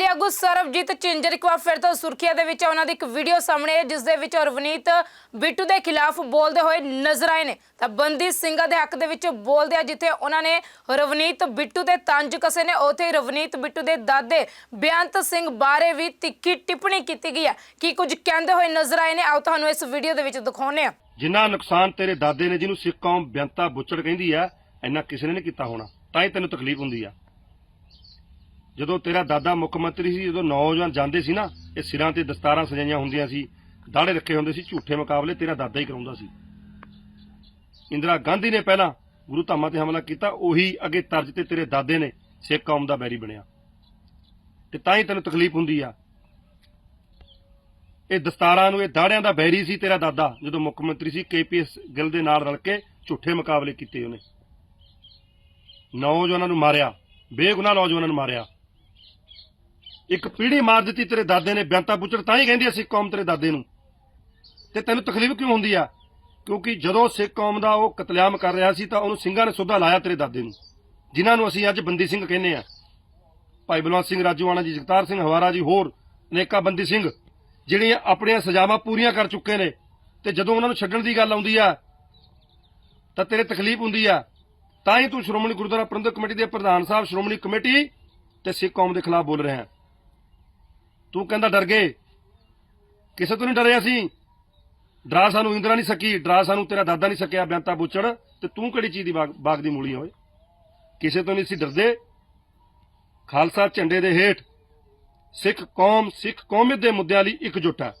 ਅਕਾਲੀ ਆਗੂ ਸਰਬਜੀਤ ਝਿੰਜਰ ਇੱਕ ਵਾਰ ਫਿਰ ਤੋਂ ਸੁਰਖੀਆਂ ਦੇ ਵਿੱਚ ਉਹਨਾਂ ਦੀ ਇੱਕ ਵੀਡੀਓ ਸਾਹਮਣੇ ਹੈ ਜਿਸ ਦੇ ਵਿੱਚ ਰਵਨੀਤ ਬਿੱਟੂ ਦੇ ਖਿਲਾਫ ਬੋਲਦੇ ਹੋਏ ਨਜ਼ਰ ਆਏ ਨੇ। ਤਾਂ ਬੰਦੀ ਸਿੰਘਾਂ ਦੇ ਹੱਕ ਦੇ ਵਿੱਚ ਬੋਲਦੇ ਆ, ਜਿੱਥੇ ਉਹਨਾਂ ਨੇ ਰਵਨੀਤ ਬਿੱਟੂ ਦੇ ਤੰਜ ਕਸੇ ਨੇ। ਉਥੇ ਰਵਨੀਤ ਬਿੱਟੂ ਦੇ ਦਾਦੇ ਬੇਅੰਤ ਸਿੰਘ ਬਾਰੇ ਵੀ ਤਿੱਖੀ ਟਿੱਪਣੀ ਕੀਤੀ ਗਈ ਹੈ ਕੀ ਕੁਝ ਕਹਿੰਦੇ ਹੋਏ ਨਜ਼ਰ ਆਏ ਨੇ? ਆਓ ਤੁਹਾਨੂੰ ਇਸ ਵੀਡੀਓ ਦੇ ਵਿੱਚ ਦਿਖਾਉਂਦੇ ਆ ਜਿੰਨਾ ਨੁਕਸਾਨ ਤੇਰੇ ਦਾਦੇ ਨੇ, ਜਿਹਨੂੰ ਸਿੱਖ ਕੌਮ ਬੇਅੰਤਾ ਬੁੱਚੜ ਕਹਿੰਦੀ ਆ, ਇੰਨਾ ਕਿਸੇ ਨੇ ਨਹੀਂ ਕੀਤਾ ਹੋਣਾ। ਤਾਂ ਹੀ ਤੈਨੂੰ ਤਕਲੀਫ ਹੁੰਦੀ ਆ। ਜਦੋਂ ਤੇਰਾ ਦਾਦਾ ਮੁੱਖ ਮੰਤਰੀ ਸੀ, ਜਦੋਂ ਨੌਜਵਾਨ ਜਾਂਦੇ ਸੀ ਨਾ, ਇਹ ਸਿਰਾਂ ਤੇ ਦਸਤਾਰਾਂ ਸਜਾਈਆਂ ਹੁੰਦੀਆਂ ਸੀ, ਦਾੜੇ ਰੱਖੇ ਹੁੰਦੇ ਸੀ, ਝੂਠੇ ਮੁਕਾਬਲੇ ਤੇਰਾ ਦਾਦਾ ਹੀ ਕਰਾਉਂਦਾ ਸੀ। ਇੰਦਰਾ ਗਾਂਧੀ ਨੇ ਪਹਿਲਾਂ ਗੁਰੂ ਧਾਮਾਂ ਤੇ ਹਮਲਾ ਕੀਤਾ, ਉਹੀ ਅੱਗੇ ਤਰਜ ਤੇ ਤੇਰੇ ਦਾਦੇ ਨੇ ਸਿੱਖ ਕੌਮ ਦਾ ਬੈਰੀ ਬਣਿਆ। ਤੇ ਤਾਂ ਹੀ ਤੈਨੂੰ ਤਕਲੀਫ ਹੁੰਦੀ ਆ। ਇਹ ਦਸਤਾਰਾਂ ਨੂੰ, ਇਹ ਦਾੜਿਆਂ ਦਾ ਬੈਰੀ ਸੀ ਤੇਰਾ ਦਾਦਾ, ਜਦੋਂ ਮੁੱਖ ਮੰਤਰੀ ਸੀ ਕੇਪੀਐਸ ਗਿੱਲ ਦੇ ਨਾਲ ਰਲ ਕੇ ਝੂਠੇ ਮੁਕਾਬਲੇ ਕੀਤੇ ਉਹਨੇ। ਨੌਜਵਾਨਾਂ ਨੂੰ ਮਾਰਿਆ, ਬੇਗੁਨਾਹ ਨੌਜਵਾਨਾਂ ਨੂੰ ਮਾਰਿਆ। ਇੱਕ ਪੀੜੀ ਮਾਰ ਦਿੱਤੀ ਤੇਰੇ ਦਾਦੇ ਨੇ ਬੇਅੰਤਾ ਬੁੱਚੜ ਤਾਂ ਹੀ ਕਹਿੰਦੀ ਅਸੀਂ ਕੌਮ ਤੇਰੇ ਦਾਦੇ ਨੂੰ। ਤੇ ਤੈਨੂੰ ਤਕਲੀਫ ਕਿਉਂ ਹੁੰਦੀ ਆ? ਕਿਉਂਕਿ ਜਦੋਂ ਸਿੱਖ ਕੌਮ ਦਾ ਉਹ ਕਤਲੇਆਮ ਕਰ ਰਿਹਾ ਸੀ, ਤਾਂ ਉਹਨੂੰ ਸਿੰਘਾਂ ਨੇ ਸੁੱਧਾ ਲਾਇਆ ਤੇਰੇ ਦਾਦੇ ਨੂੰ, ਜਿਨ੍ਹਾਂ ਨੂੰ ਅਸੀਂ ਅੱਜ ਬੰਦੀ ਸਿੰਘ ਕਹਿੰਦੇ ਆ। ਭਾਈ ਬਲਵੰਤ ਸਿੰਘ ਰਾਜੂਆਣਾ ਜੀ, ਜਗਤਾਰ ਸਿੰਘ, ਹਵਾਰਾ ਜੀ, ਹੋਰ ਅਨੇਕਾਂ ਬੰਦੀ ਸਿੰਘ, ਜਿਹੜੀਆਂ ਆਪਣੀਆਂ ਸਜ਼ਾਵਾਂ ਪੂਰੀਆਂ ਕਰ ਚੁੱਕੇ ਨੇ। ਤੇ ਜਦੋਂ ਉਹਨਾਂ ਨੂੰ ਛੱਡਣ ਦੀ ਗੱਲ ਆਉਂਦੀ ਆ, ਤਾਂ ਤੇਰੇ ਤਕਲੀਫ ਹੁੰਦੀ ਆ। ਤਾਂ ਹੀ ਤੂੰ ਸ਼੍ਰੋਮਣੀ ਗੁਰਦੁਆਰਾ ਪ੍ਰਬੰਧਕ ਕਮੇਟੀ ਦੇ ਪ੍ਰਧਾਨ ਸਾਹਿਬ, ਸ਼੍ਰੋਮਣੀ ਕਮੇਟੀ ਤੇ ਸਿੱਖ ਕੌਮ ਦੇ ਖਿਲਾਫ ਬੋਲ ਰਿਹਾ। ਤੂੰ ਕਹਿੰਦਾ ਡਰ ਗਏ। ਕਿਸੇ ਤੋਂ ਨਹੀਂ ਡਰੇ ਅਸੀਂ ਡਰਾ ਸਾਨੂੰ ਇੰਦਰਾ ਨਹੀਂ ਸਕੀ, ਡਰਾ ਸਾਨੂੰ ਤੇਰਾ ਦਾਦਾ ਨਹੀਂ ਸਕਿਆ ਬੇਅੰਤਾ ਬੁੱਚੜ, ਤੇ ਤੂੰ ਕਿਹੜੀ ਚੀਜ਼ ਦੀ ਬਾਗ ਬਾਗ ਦੀ ਮੂਲੀ ਹੋਏ ਕਿਸੇ ਤੋਂ ਨਹੀਂ ਸੀ ਡਰਦੇ। ਖਾਲਸਾ ਝੰਡੇ ਦੇ ਹੇਠ ਸਿੱਖ ਕੌਮ, ਸਿੱਖ ਕੌਮੀਅਤ ਦੇ ਮੁੱਦਿਆਂ ਲਈ ਇਕਜੁੱਟ ਹੈ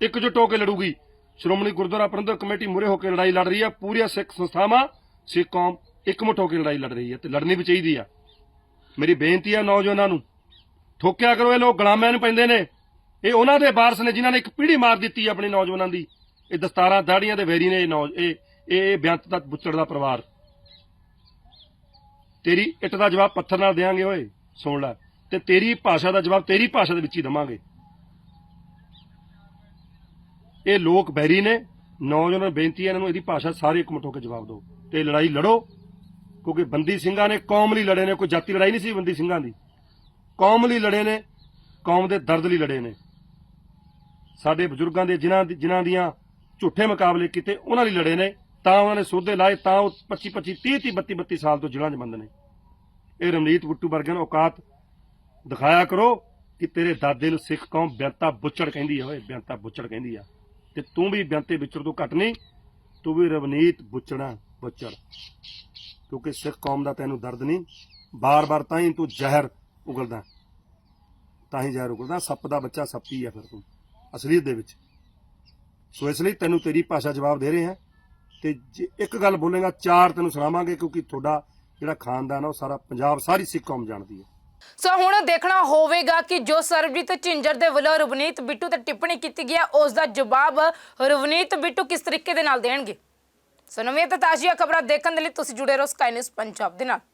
ਇਕਜੁੱਟ ਹੋ ਕੇ ਲੜੂਗੀ। ਸ਼੍ਰੋਮਣੀ ਗੁਰਦੁਆਰਾ ਪ੍ਰਬੰਧਕ ਕਮੇਟੀ ਮੂਹਰੇ ਹੋ ਕੇ ਲੜਾਈ ਲੜ ਰਹੀ ਹੈ ਪੂਰੀਆਂ ਸਿੱਖ ਸੰਸਥਾਵਾਂ, ਸਿੱਖ ਕੌਮ ਇਕਮੁੱਠ ਹੋ ਕੇ ਲੜਾਈ ਲੜ ਰਹੀ ਹੈ ਤੇ ਲੜਨੀ ਵੀ ਚਾਹੀਦੀ ਆ। ਮੇਰੀ ਬੇਨਤੀ ਹੈ ਨੌਜਵਾਨਾਂ ਨੂੰ ਠੋਕਿਆ ਕਰੋ, ਇਹ ਲੋਕ ਗੁਲਾਮਾਂ ਨੂੰ ਪੈਂਦੇ ਨੇ। ਇਹ ਉਹਨਾਂ ਦੇ ਵਾਰਸ ਨੇ ਜਿਨ੍ਹਾਂ ਨੇ ਇੱਕ ਪੀੜ੍ਹੀ ਮਾਰ ਦਿੱਤੀ ਆਪਣੇ ਨੌਜਵਾਨਾਂ ਦੀ। ਇਹ ਦਸਤਾਰਾਂ ਦਾੜੀਆਂ ਦੇ ਵੈਰੀ ਨੇ ਇਹ ਨੌਜ ਇਹ ਇਹ ਬੇਅੰਤ ਦਾ ਬੁੱਚੜ ਦਾ ਪਰਿਵਾਰ। ਤੇਰੀ ਇੱਟ ਦਾ ਜਵਾਬ ਪੱਥਰ ਨਾਲ ਦੇਾਂਗੇ ਓਏ, ਸੁਣ ਲੈ। ਤੇ ਤੇਰੀ ਭਾਸ਼ਾ ਦਾ ਜਵਾਬ ਤੇਰੀ ਭਾਸ਼ਾ ਦੇ ਵਿੱਚ ਹੀ ਦਵਾਂਗੇ। ਇਹ ਲੋਕ ਬੈਰੀ ਨੇ, ਨੌਜਵਾਨਾਂ ਨੂੰ ਬੇਨਤੀ ਹੈ ਇਹਨਾਂ ਨੂੰ ਇਹਦੀ ਭਾਸ਼ਾ ਸਾਰੇ ਇਕਮੁੱਠ ਹੋ ਕੇ ਜਵਾਬ ਦਿਓ। ਤੇ ਲੜਾਈ ਲੜੋ, ਕਿਉਂਕਿ ਬੰਦੀ ਸਿੰਘਾਂ ਨੇ ਕੌਮ ਲਈ ਲੜੇ ਨੇ, ਕੋਈ ਜਾਤੀ ਲੜਾਈ ਨਹੀਂ ਸੀ ਬੰਦੀ ਸਿੰਘਾਂ ਦੀ। ਕੌਮ ਲਈ ਲੜੇ ਨੇ, ਕੌਮ ਦੇ ਦਰਦ ਲਈ ਲੜੇ ਨੇ। ਸਾਡੇ ਬਜ਼ੁਰਗਾਂ ਦੇ ਜਿਨ੍ਹਾਂ ਜਿਨ੍ਹਾਂ ਦੀਆਂ ਝੂਠੇ ਮੁਕਾਬਲੇ ਕੀਤੇ, ਉਹਨਾਂ ਲਈ ਲੜੇ ਨੇ। ਤਾਂ ਉਹਨਾਂ ਨੇ ਸੋਧੇ ਲਾਏ, ਤਾਂ ਉਹ 25 25 30 30 32 32 ਸਾਲ ਤੋਂ ਜੇਲ੍ਹਾਂ 'ਚ ਬੰਦ ਨੇ। ਇਹ ਰਮਨੀਤ ਬੁੱਟੂ ਵਰਗਿਆਂ ਨੂੰ ਔਕਾਤ ਦਿਖਾਇਆ ਕਰੋ ਕਿ ਤੇਰੇ ਦਾਦੇ ਨੂੰ ਸਿੱਖ ਕੌਮ ਬੇਅੰਤਾ ਬੁੱਚੜ ਕਹਿੰਦੀ ਆ, ਓਏ ਬੇਅੰਤਾ ਬੁੱਚੜ ਕਹਿੰਦੀ ਆ। ਤੇ ਤੂੰ ਵੀ ਬੇਅੰਤੇ ਵਿਚੜ ਤੋਂ ਘੱਟ ਨਹੀਂ, ਤੂੰ ਵੀ ਰਵਨੀਤ ਬੁੱਚੜਾ ਬੁੱਚੜ। ਕਿਉਂਕਿ ਸਿੱਖ ਕੌਮ ਦਾ ਤੈਨੂੰ ਦਰਦ ਨਹੀਂ, ਬਾਰ-ਬਾਰ ਤਾਂ ਹੀ ਤੂੰ ਜ਼ਹਿਰ ਉਗਲਦਾ ਤਾਂ ਹੀ ਜ਼ਹਿਰ ਉਗਲਦਾ ਸੱਪ ਦਾ ਬੱਚਾ ਸੱਪੀ ਆ ਫਿਰ ਤੂੰ, ਅਸਲੀਅਤ ਦੇ ਵਿੱਚ। ਸੋ ਇਸ ਲਈ ਤੈਨੂੰ ਤੇਰੀ ਭਾਸ਼ਾ ਜਵਾਬ ਦੇ ਰਹੇ ਹਾਂ। ਤੇ ਜੇ ਇੱਕ ਗੱਲ ਬੋਲੇਗਾ, ਚਾਰ ਤੈਨੂੰ ਸੁਣਾਵਾਂਗੇ, ਕਿਉਂਕਿ ਤੁਹਾਡਾ ਜਿਹੜਾ ਖਾਨਦਾਨ ਆ, ਉਹ ਸਾਰਾ ਪੰਜਾਬ, ਸਾਰੀ ਸਿੱਖ ਕੌਮ ਜਾਣਦੀ ਹੈ। ਸੋ ਹੁਣ ਦੇਖਣਾ ਹੋਵੇਗਾ ਕਿ ਜੋ ਸਰਬਜੀਤ ਝਿੰਜਰ ਦੇ ਵੱਲੋਂ ਰਵਨੀਤ ਬਿੱਟੂ ਤੇ ਟਿੱਪਣੀ ਕੀਤੀ ਗਈ ਹੈ, ਉਸ ਦਾ ਜਵਾਬ ਰਵਨੀਤ ਬਿੱਟੂ ਕਿਸ ਤਰੀਕੇ ਦੇ ਨਾਲ ਦੇਣਗੇ? ਸੋ ਨਵੀਆਂ ਤੇ ਤਾਜ਼ੀਆਂ ਖਬਰਾਂ ਦੇਖਣ ਦੇ ਲਈ ਤੁਸੀਂ ਜੁੜੇ ਰਹੋ ਸਕਾਈ ਨਿਊਜ਼ ਪੰਜਾਬ ਦੇ ਨਾਲ।